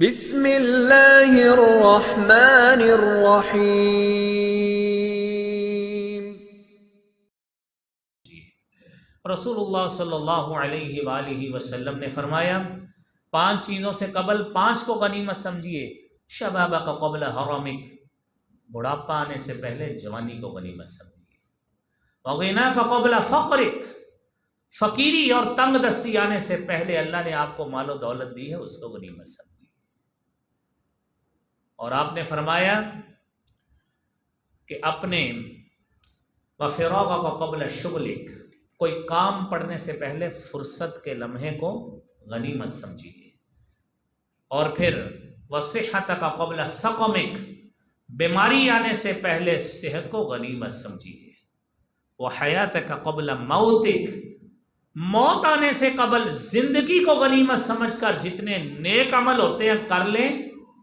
بسم اللہ الرحمن الرحیم۔ رسول اللہ صلی اللہ علیہ وآلہ وسلم نے فرمایا، پانچ چیزوں سے قبل پانچ کو غنیمت سمجھیے شبابہ کا قبل حرامک۔ بڑھاپا آنے سے پہلے جوانی کو غنیمت سمجھیے۔ وغینا کا قبل فقرک۔ فقیری اور تنگ دستی آنے سے پہلے اللہ نے آپ کو مال و دولت دی ہے، اس کو غنیمت سمجھیے۔ اور آپ نے فرمایا کہ اپنے وفروغ کا قبل شغلک، کوئی کام پڑھنے سے پہلے فرصت کے لمحے کو غنیمت سمجھیے۔ اور پھر وہ صحت کا قبل سقمک، بیماری آنے سے پہلے صحت کو غنیمت سمجھیے۔ وہ حیات کا قبل موتک، موت آنے سے قبل زندگی کو غنیمت سمجھ کر جتنے نیک عمل ہوتے ہیں، کر لیں۔